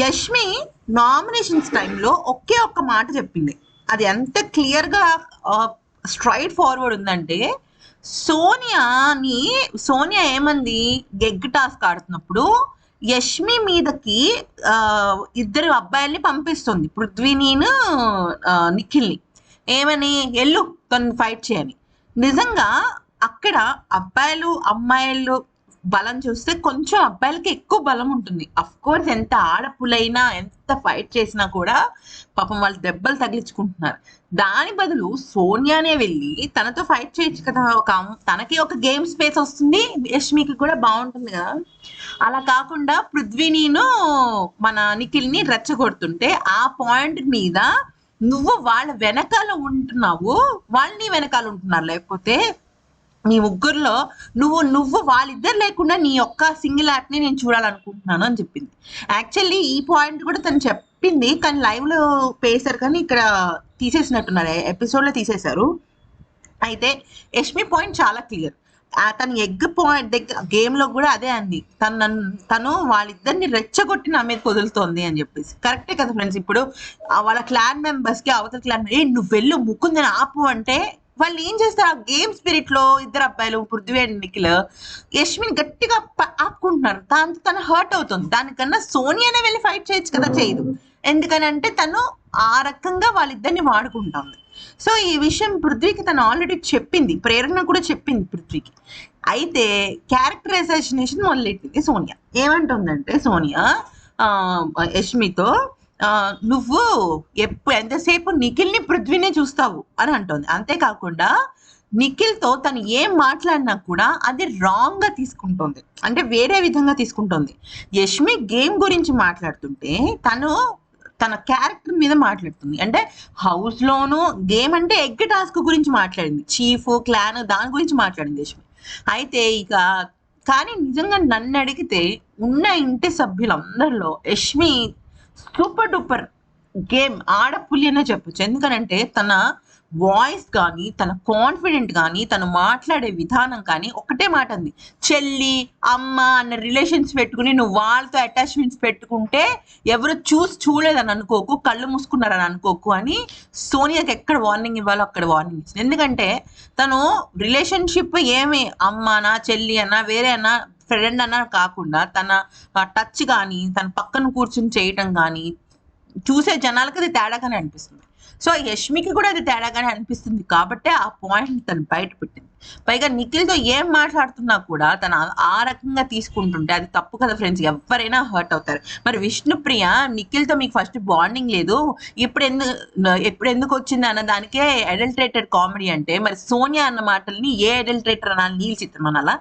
Yashmi nominations టైంలో ఒకే ఒక్క మాట చెప్పింది. అది ఎంత క్లియర్గా స్ట్రైట్ ఫార్వర్డ్ ఉందంటే సోనియాని సోనియా ఏమంది గెగ్ టాస్క్ ఆడుతున్నప్పుడు యష్మి మీదకి ఇద్దరు అబ్బాయిల్ని పంపిస్తుంది. పృథ్వీనిను నిఖిల్ని. ఏమని? ఎల్లు తను ఫైట్ చేయని. నిజంగా అక్కడ అబ్బాయిలు అమ్మాయిలు బలం చూస్తే కొంచెం అబ్బాయిలకి ఎక్కువ బలం ఉంటుంది. అఫ్ కోర్స్ ఎంత ఆడపులైనా ఎంత ఫైట్ చేసినా కూడా పాపం వాళ్ళు దెబ్బలు తగిలించుకుంటున్నారు. దాని బదులు సోనియానే వెళ్ళి తనతో ఫైట్ చేయొచ్చు కదా. ఒక తనకి ఒక గేమ్ స్పేస్ వస్తుంది. యష్మికి కూడా బాగుంటుంది కదా. అలా కాకుండా పృథ్వీనిను మన నిఖిల్ని రెచ్చగొడుతుంటే ఆ పాయింట్ మీద నువ్వు వాళ్ళ వెనకాల ఉంటున్నావు. వాళ్ళని వెనకాల ఉంటున్నారు. లేకపోతే మీ ముగ్గురులో నువ్వు నువ్వు వాళ్ళిద్దరు లేకుండా నీ యొక్క సింగిల్ యాప్ని నేను చూడాలనుకుంటున్నాను అని చెప్పింది. యాక్చువల్లీ ఈ పాయింట్ కూడా తను చెప్పింది కానీ లైవ్లో పేసారు కానీ ఇక్కడ తీసేసినట్టున్నారు. ఎపిసోడ్లో తీసేశారు. అయితే యష్మి పాయింట్ చాలా క్లియర్ తన ఎగ్ పాయింట్ దగ్గర గేమ్లో కూడా అదే అంది. తను నన్ను తను వాళ్ళిద్దరిని రెచ్చగొట్టి నా మీద వదులుతోంది అని చెప్పేసి. కరెక్టే కదా ఫ్రెండ్స్ ఇప్పుడు వాళ్ళ క్లాన్ మెంబర్స్కి అవతల క్లాన్ ఏ నువ్వు వెళ్ళు ముక్కుందని ఆపు అంటే వాళ్ళు ఏం చేస్తారు? ఆ గేమ్ స్పిరిట్లో ఇద్దరు అబ్బాయిలు పృథ్వీ అండ్ నిఖిల్ యష్మిని గట్టిగా ఆపుకుంటున్నారు. దాంతో తను హర్ట్ అవుతుంది. దానికన్నా సోనియానే వెళ్ళి ఫైట్ చేయొచ్చు కదా? చేయదు. ఎందుకని అంటే తను ఆ రకంగా వాళ్ళిద్దరిని వాడుకుంటుంది. సో ఈ విషయం పృథ్వీకి తను ఆల్రెడీ చెప్పింది. ప్రేరణ కూడా చెప్పింది పృథ్వీకి. అయితే క్యారెక్టర్ అసాసినేషన్ మొదలెట్టింది? సోనియా. ఏమంటుందంటే సోనియా యష్మితో నువ్వు ఎప్పుడు ఎంతసేపు నిఖిల్ని పృథ్వీనే చూస్తావు? అని అంటుంది. అంతేకాకుండా నిఖిల్తో తను ఏం మాట్లాడినా కూడా అది రాంగ్గా తీసుకుంటుంది. అంటే వేరే విధంగా తీసుకుంటుంది. యష్మి గేమ్ గురించి మాట్లాడుతుంటే తను తన క్యారెక్టర్ మీద మాట్లాడుతుంది. అంటే హౌస్లోను గేమ్ అంటే ఎగ్ టాస్క్ గురించి మాట్లాడింది. చీఫ్ క్లాన్ దాని గురించి మాట్లాడింది యష్మి. అయితే ఇక కానీ నిజంగా నన్ను అడిగితే ఉన్న ఇంటి సభ్యులందరిలో యష్మి సూపర్ డూపర్ గేమ్ ఆడపులి అనే చెప్పొచ్చు. ఎందుకనంటే తన వాయిస్ కానీ తన కాన్ఫిడెంట్ కానీ తను మాట్లాడే విధానం కానీ ఒకటే మాట అంది. చెల్లి అమ్మ అన్న రిలేషన్స్ పెట్టుకుని నువ్వు వాళ్ళతో అటాచ్మెంట్స్ పెట్టుకుంటే ఎవరు చూసి చూడలేదని అనుకోకు కళ్ళు మూసుకున్నారని అనుకోకు అని సోనియాకి ఎక్కడ వార్నింగ్ ఇవ్వాలో అక్కడ వార్నింగ్ ఇచ్చింది. ఎందుకంటే తను రిలేషన్షిప్ ఏమి అమ్మనా చెల్లి అన్నా వేరే అన్నా ఫ్రెండ్ అన్న కాకుండా తన టచ్ కానీ తన పక్కన కూర్చుని చేయటం కానీ చూసే జనాలకు అది తేడాగానే అనిపిస్తుంది. సో యష్మికి కూడా అది తేడాగానే అనిపిస్తుంది కాబట్టి ఆ పాయింట్ తను బయట పెట్టింది. పైగా నిఖిల్తో ఏం మాట్లాడుతున్నా కూడా తను ఆ- ఆ రకంగా తీసుకుంటుంటే అది తప్పు కదా ఫ్రెండ్స్ ఎవరైనా హర్ట్ అవుతారు. మరి విష్ణుప్రియ నిఖిల్తో మీకు ఫస్ట్ బాండింగ్ లేదు. ఇప్పుడు ఎందుకు ఎప్పుడు ఎందుకు వచ్చింది అన్న దానికే అడల్ట్రేటెడ్ కామెడీ అంటే మరి సోనియా అన్న మాటల్ని ఏ అడల్ట్రేటర్ అనాలి? నీల్ చిత్రం అనాలా